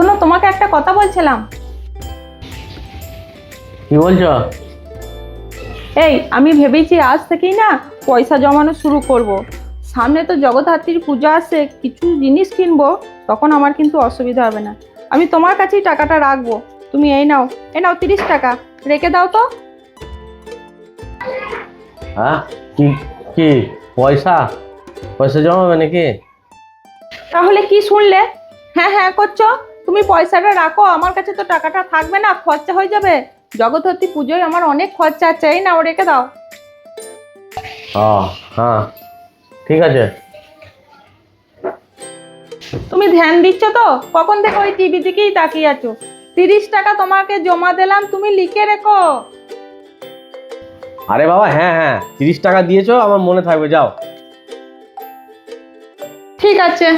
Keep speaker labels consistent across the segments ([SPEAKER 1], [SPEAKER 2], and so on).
[SPEAKER 1] শোনো তোমাকে একটা কথা বলছিলাম।
[SPEAKER 2] কি বলছো?
[SPEAKER 1] এই আমি ভেবেছি আজ থেকেই না পয়সা জমানো শুরু করব। সামনে তো জগদ্ধাত্রীর পূজা আসছে কিছু জিনিস কিনবো তখন আমার কিন্তু অসুবিধা হবে না। আমি তোমার কাছেই টাকাটা রাখব। তুমি এই নাও এ নাও তিরিশ টাকা রেখে দাও তো।
[SPEAKER 2] হ্যাঁ কি কি পয়সা? পয়সা জমাবে নাকি?
[SPEAKER 1] তাহলে কি শুনলে? হ্যাঁ হ্যাঁ করছ। তুমি পয়সাটা রাখো আমার কাছে তো টাকাটা থাকবে না খরচা হয়ে যাবে। জগদ্ধাত্রী পুজোয় আমার অনেক খরচা আছে এই নাও রেখে দাও।
[SPEAKER 2] হ্যাঁ ঠিক আছে।
[SPEAKER 1] তুমি ধ্যান দিচ্ছ তো? কখন থেকে ওই টিভি দিকেই তাকিয়ে আছো? তিরিশ টাকা তোমাকে জমা দিলাম তুমি লিখে রেখো।
[SPEAKER 2] আরে বাবা হ্যাঁ হ্যাঁ তিরিশ টাকা দিয়েছ আমার মনে থাকবে যাও।
[SPEAKER 1] ঠিক আছে।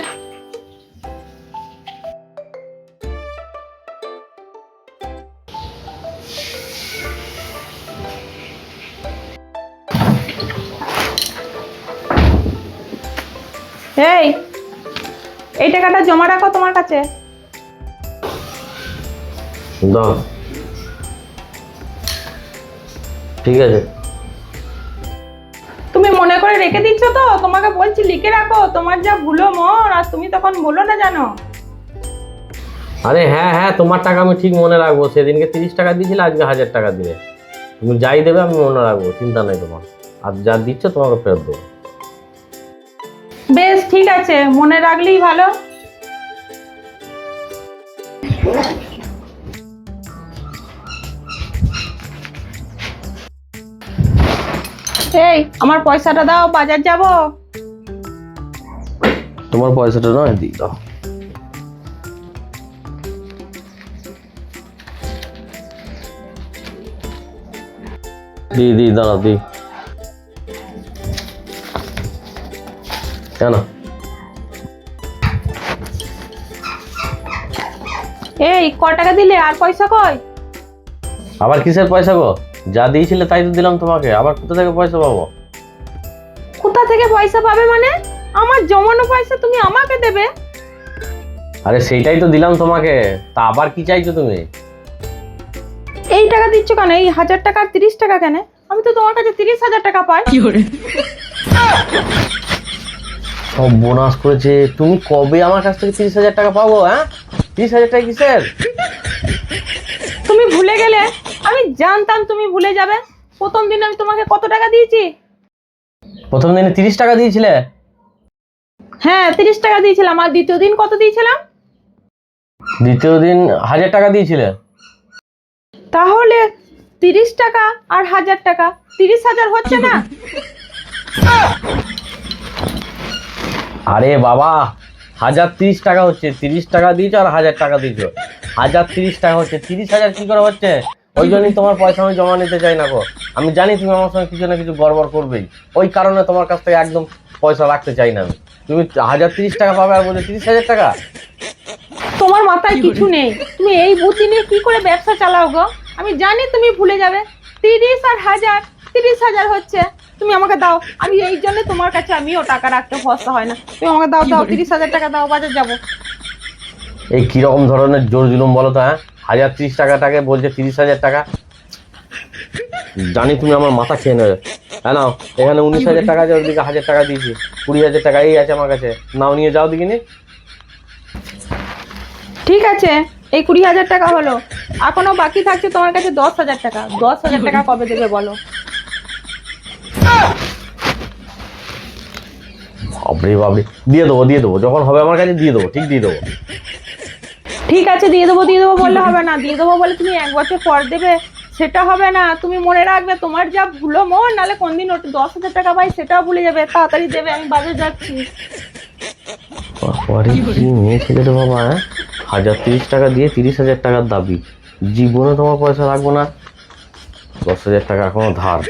[SPEAKER 1] এই এই টাকাটা জমা রাখো তোমার কাছে।
[SPEAKER 2] দাও। ঠিক আছে।
[SPEAKER 1] তুমি মনে করে রেখে দিচ্ছ তো? তোমাকে বলছি লিখে রাখো। তোমার যা ভুলো মন আর তুমি তখন বলো না জানো
[SPEAKER 2] আরে হ্যাঁ হ্যাঁ তোমার টাকা আমি ঠিক মনে রাখব। সেদিনকে তিরিশ টাকা দিয়েছিলে আজকে হাজার টাকা দিলে। তুমি যাই দেবে আমি মনে রাখব চিন্তা নেই তোমার। আর যা দিচ্ছ তোমাকে ফেরত দেবো।
[SPEAKER 1] ঠিক আছে, মনে রাখলেই ভালো। এই, আমার পয়সাটা দাও, বাজার যাব?
[SPEAKER 2] তোমার পয়সাটা নয় দিই দাও। দি দি দাঁড়া দি। কেন?
[SPEAKER 1] এই ক টাকা দিলে? আর পয়সা কই
[SPEAKER 2] আবার কিসের পয়সা গো? যা দিয়েছিলে তাই তো দিলাম তোমাকে। আবার কোথা থেকে পয়সা পাবো?
[SPEAKER 1] কোথা থেকে পয়সা পাবে মানে? আমার জমানো পয়সা তুমি আমাকে দেবে।
[SPEAKER 2] আরে সেইটাই তো দিলাম তোমাকে। তা আবার কি চাইছো তুমি?
[SPEAKER 1] এই টাকা দিচ্ছ কেন? এই হাজার টাকা আর তিরিশ টাকা কেন? আমি তো তোমার কাছে তিরিশ হাজার টাকা পাই। কি করে?
[SPEAKER 2] সব বোনাস করেছে। তুমি কবে আমার কাছ থেকে তিরিশ হাজার টাকা পাবো হ্যাঁ? তিরিশ হাজার টাকা কিসের?
[SPEAKER 1] তুমি ভুলে গেলে? আমি জানতাম তুমি ভুলে যাবে। প্রথম দিন আমি তোমাকে কত টাকা দিয়েছি?
[SPEAKER 2] প্রথম দিনে তিরিশ টাকা দিয়েছিলে?
[SPEAKER 1] হ্যাঁ তিরিশ টাকা দিয়েছিলাম। আর দ্বিতীয় দিন কত দিয়েছিলাম?
[SPEAKER 2] দ্বিতীয় দিন হাজার টাকা দিয়েছিলে?
[SPEAKER 1] তাহলে তিরিশ টাকা আর হাজার টাকা। তিরিশ হাজার হচ্ছে না?
[SPEAKER 2] আরে বাবা! হাজার তিরিশ টাকা হচ্ছে, তিরিশ টাকা দিয়েছ আর হাজার টাকা দিয়েছ। হাজার তিরিশ টাকা হচ্ছে, তিরিশ হাজার কি করে হচ্ছে? ওই জন্যই তোমার পয়সা আমি জমা নিতে চাই না গো। আমি জানি তুমি আমার সঙ্গে কিছু না কিছু গড়বড় করবেই। ওই কারণে তোমার কাছ থেকে একদম পয়সা রাখতে চাই না আমি। তুমি হাজার তিরিশ টাকা পাবে আর বলছো তিরিশ হাজার টাকা?
[SPEAKER 1] তোমার মাথায় কিছু নেই। তুমি এই বুদ্ধি নিয়ে কি করে ব্যবসা চালাও গো? আমি জানি তুমি ভুলে যাবে। তিরিশ আর হাজার, তিরিশ হাজার হচ্ছে। তুমি আমাকে দাও। আমি এই জন্য তোমার কাছে আমিও টাকা রাখতে ভরসা হয় না। তুমি আমাকে দাও দাও তিরিশ হাজার টাকা দাও বাজার যাব।
[SPEAKER 2] এই কীরকম ধরনের জোর জুলুম বলো তো হ্যাঁ? হাজার তিরিশ টাকাটাকে বলছে তিরিশ হাজার টাকা। জানি তুমি আমার মাথা খেয়ে নেবে। হ্যাঁ নাও এখানে উনিশ হাজার টাকা আছে ওদিকে হাজার টাকা দিয়েছি। কুড়ি হাজার টাকা এই আছে আমার কাছে। নাও নিয়ে যাও দিকিনি
[SPEAKER 1] ঠিক আছে এই কুড়ি হাজার টাকা হলো। এখনও বাকি থাকছে তোমার কাছে দশ হাজার টাকা। দশ হাজার টাকা কবে দেবে বলো?
[SPEAKER 2] বাবরে বাবরে দিয়ে দেবো দিয়ে দেবো। যখন হবে আমার কাছে দিয়ে দেবো ঠিক দিয়ে দেবো।
[SPEAKER 1] ঠিক আছে দিয়ে দেবো দিয়ে দেবো বললে হবে না। দিয়ে দেবো বলে তুমি এক বছর পর দেবে সেটা হবে না। তুমি মনে রাখবে তোমার যা ভুলো মন নাহলে কোনদিন ওটা দশ হাজার টাকা পাই সেটাও ভুলে যাবে। তাড়াতাড়ি দেবে আমি বাজার যাচ্ছি।
[SPEAKER 2] বাবারে কি মেয়ে ছেলে রে বাবা হ্যাঁ? হাজার তিরিশ টাকা দিয়ে তিরিশ হাজার টাকার দাবি। জীবনে তোমার পয়সা রাখব না। দশ হাজার টাকা এখনও ধার।